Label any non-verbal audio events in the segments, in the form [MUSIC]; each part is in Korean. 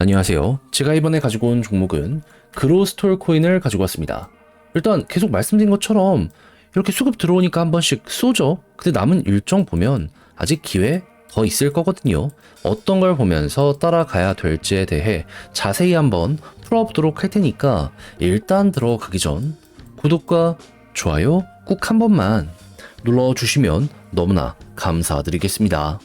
안녕하세요. 제가 이번에 가지고 온 종목은 그로스톨 코인을 가지고 왔습니다. 일단 계속 말씀드린 것처럼 이렇게 수급 들어오니까 한 번씩 쏘죠. 근데 남은 일정 보면 아직 기회 더 있을 거거든요. 어떤 걸 보면서 따라가야 될지에 대해 자세히 한번 풀어보도록 할 테니까 일단 들어가기 전 구독과 좋아요 꾹 한 번만 눌러주시면 너무나 감사드리겠습니다.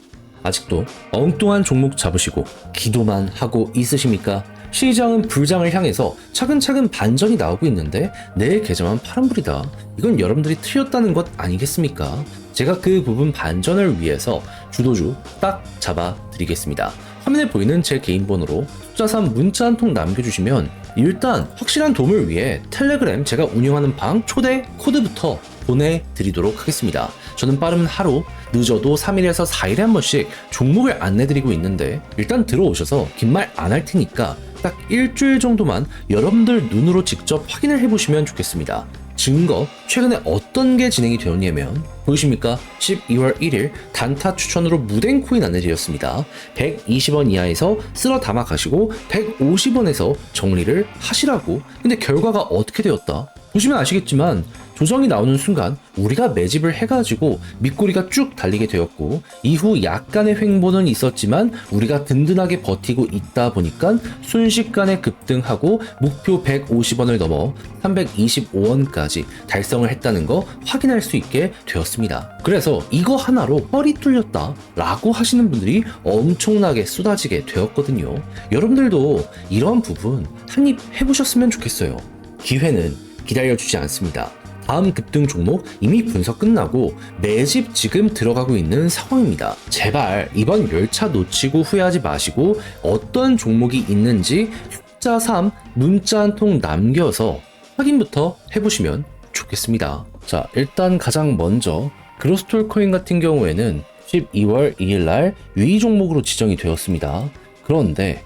아직도 엉뚱한 종목 잡으시고 기도만 하고 있으십니까? 시장은 불장을 향해서 차근차근 반전이 나오고 있는데 내 계좌만 파란불이다. 이건 여러분들이 틀렸다는 것 아니겠습니까? 제가 그 부분 반전을 위해서 주도주 딱 잡아 드리겠습니다. 화면에 보이는 제 개인 번호로 숫자 3 문자 한 통 남겨주시면 일단 확실한 도움을 위해 텔레그램 제가 운영하는 방 초대 코드부터 보내드리도록 하겠습니다. 저는 빠르면 하루, 늦어도 3일에서 4일에 한 번씩 종목을 안내드리고 있는데 일단 들어오셔서 긴 말 안 할 테니까 딱 일주일 정도만 여러분들 눈으로 직접 확인을 해보시면 좋겠습니다. 증거, 최근에 어떤 게 진행이 되었냐면 보이십니까? 12월 1일 단타 추천으로 무덴 코인 안내드렸습니다. 120원 이하에서 쓸어 담아 가시고 150원에서 정리를 하시라고. 근데 결과가 어떻게 되었다? 보시면 아시겠지만 조정이 나오는 순간 우리가 매집을 해가지고 밑꼬리가 쭉 달리게 되었고 이후 약간의 횡보는 있었지만 우리가 든든하게 버티고 있다 보니까 순식간에 급등하고 목표 150원을 넘어 325원까지 달성을 했다는 거 확인할 수 있게 되었습니다. 그래서 이거 하나로 허리 뚫렸다 라고 하시는 분들이 엄청나게 쏟아지게 되었거든요. 여러분들도 이런 부분 한입 해보셨으면 좋겠어요. 기회는 기다려주지 않습니다. 다음 급등 종목 이미 분석 끝나고 매집 지금 들어가고 있는 상황입니다. 제발 이번 열차 놓치고 후회하지 마시고 어떤 종목이 있는지 숫자 3 문자 한 통 남겨서 확인부터 해보시면 좋겠습니다. 자, 일단 가장 먼저 그로스톨 코인 같은 경우에는 12월 2일 날 유의 종목으로 지정이 되었습니다. 그런데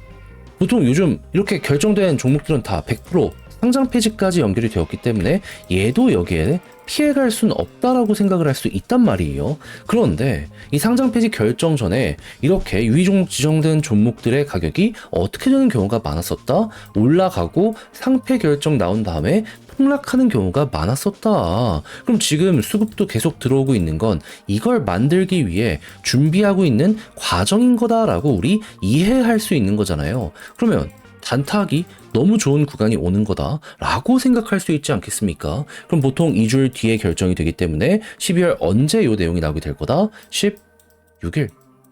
보통 요즘 이렇게 결정된 종목들은 다 100% 상장 폐지까지 연결이 되었기 때문에 얘도 여기에 피해갈 순 없다라고 생각을 할 수 있단 말이에요. 그런데 이 상장 폐지 결정 전에 이렇게 유의 종목 지정된 종목들의 가격이 어떻게 되는 경우가 많았었다? 올라가고 상패 결정 나온 다음에 폭락하는 경우가 많았었다. 그럼 지금 수급도 계속 들어오고 있는 건 이걸 만들기 위해 준비하고 있는 과정인 거다라고 우리 이해할 수 있는 거잖아요. 그러면 단타하기 너무 좋은 구간이 오는 거다라고 생각할 수 있지 않겠습니까? 그럼 보통 2주일 뒤에 결정이 되기 때문에 12월 언제 요 내용이 나오게 될 거다? 16일.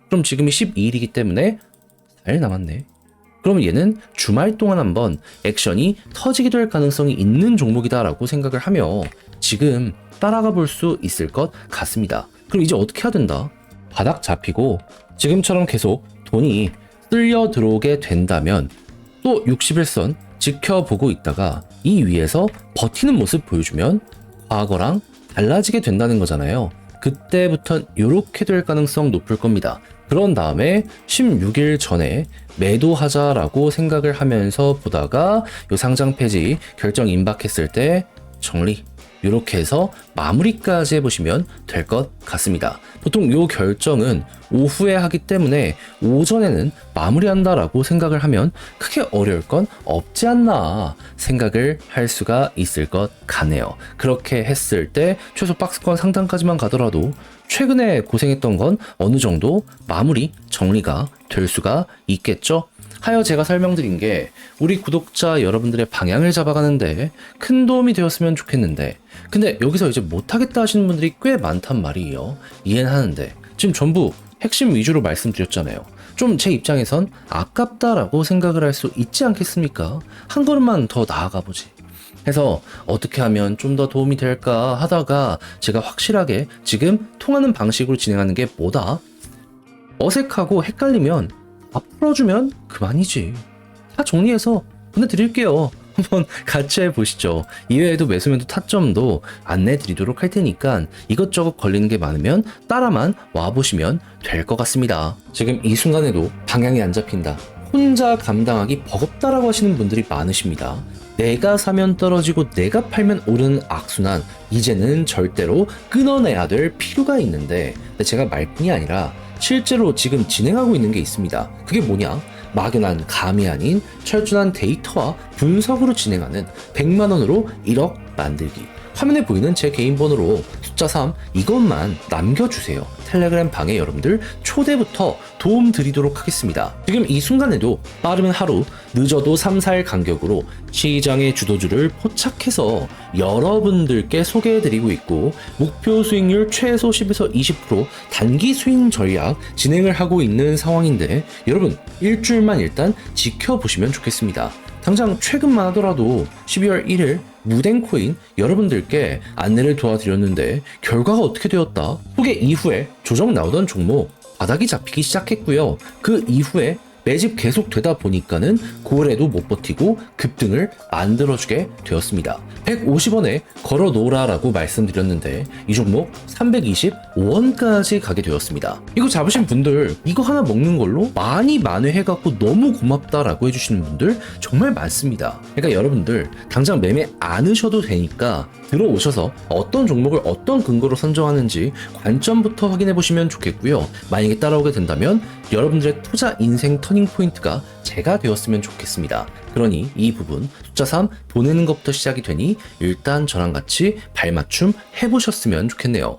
그럼 지금이 12일이기 때문에 4일 남았네. 그럼 얘는 주말 동안 한번 액션이 터지게 될 가능성이 있는 종목이다라고 생각을 하며 지금 따라가 볼 수 있을 것 같습니다. 그럼 이제 어떻게 해야 된다? 바닥 잡히고 지금처럼 계속 돈이 쓸려 들어오게 된다면 또 60일선 지켜보고 있다가 이 위에서 버티는 모습 보여주면 과거랑 달라지게 된다는 거잖아요. 그때부터 이렇게 될 가능성 높을 겁니다. 그런 다음에 16일 전에 매도하자라고 생각을 하면서 보다가 요 상장 폐지 결정 임박했을 때 정리 이렇게 해서 마무리까지 해보시면 될 것 같습니다. 보통 요 결정은 오후에 하기 때문에 오전에는 마무리한다라고 생각을 하면 크게 어려울 건 없지 않나 생각을 할 수가 있을 것 같네요. 그렇게 했을 때 최소 박스권 상단까지만 가더라도 최근에 고생했던 건 어느 정도 마무리 정리가 될 수가 있겠죠. 하여 제가 설명드린 게 우리 구독자 여러분들의 방향을 잡아가는데 큰 도움이 되었으면 좋겠는데 근데 여기서 이제 못하겠다 하시는 분들이 꽤 많단 말이에요. 이해는 하는데. 지금 전부 핵심 위주로 말씀드렸잖아요. 좀 제 입장에선 아깝다라고 생각을 할 수 있지 않겠습니까? 한 걸음만 더 나아가 보지. 해서 어떻게 하면 좀 더 도움이 될까 하다가 제가 확실하게 지금 통하는 방식으로 진행하는 게 뭐다? 어색하고 헷갈리면 다 풀어주면 그만이지. 다 정리해서 보내드릴게요. 한번 [LAUGHS] 같이 해보시죠. 이외에도 매수면도 타점도 안내 드리도록 할 테니까 이것저것 걸리는 게 많으면 따라만 와보시면 될 것 같습니다. 지금 이 순간에도 방향이 안 잡힌다. 혼자 감당하기 버겁다라고 하시는 분들이 많으십니다. 내가 사면 떨어지고 내가 팔면 오르는 악순환 이제는 절대로 끊어내야 될 필요가 있는데 제가 말뿐이 아니라 실제로 지금 진행하고 있는 게 있습니다. 그게 뭐냐? 막연한 감이 아닌 철저한 데이터와 분석으로 진행하는 100만원으로 1억 만들기. 화면에 보이는 제 개인 번호로 숫자 3 이것만 남겨주세요. 텔레그램 방에 여러분들 초대부터 도움 드리도록 하겠습니다. 지금 이 순간에도 빠르면 하루, 늦어도 3, 4일 간격으로 시장의 주도주를 포착해서 여러분들께 소개해드리고 있고 목표 수익률 최소 10에서 20% 단기 수익 전략 진행을 하고 있는 상황인데 여러분 일주일만 일단 지켜보시면 좋겠습니다. 당장 최근만 하더라도 12월 1일 무덴코인 여러분들께 안내를 도와드렸는데 결과가 어떻게 되었다? 소개 이후에 조정 나오던 종목 바닥이 잡히기 시작했고요. 그 이후에 매집 계속 되다 보니까는 고래도 못 버티고 급등을 만들어주게 되었습니다. 150원에 걸어 놓으라라고 말씀드렸는데 이 종목 325원까지 가게 되었습니다. 이거 잡으신 분들 이거 하나 먹는 걸로 많이 만회해갖고 너무 고맙다라고 해주시는 분들 정말 많습니다. 그러니까 여러분들 당장 매매 안 하셔도 되니까 들어오셔서 어떤 종목을 어떤 근거로 선정하는지 관점부터 확인해 보시면 좋겠고요. 만약에 따라오게 된다면 여러분들의 투자 인생 터닝 포인트가 제가 되었으면 좋겠습니다. 그러니 이 부분 숫자 3 보내는 것부터 시작이 되니 일단 저랑 같이 발맞춤 해보셨으면 좋겠네요.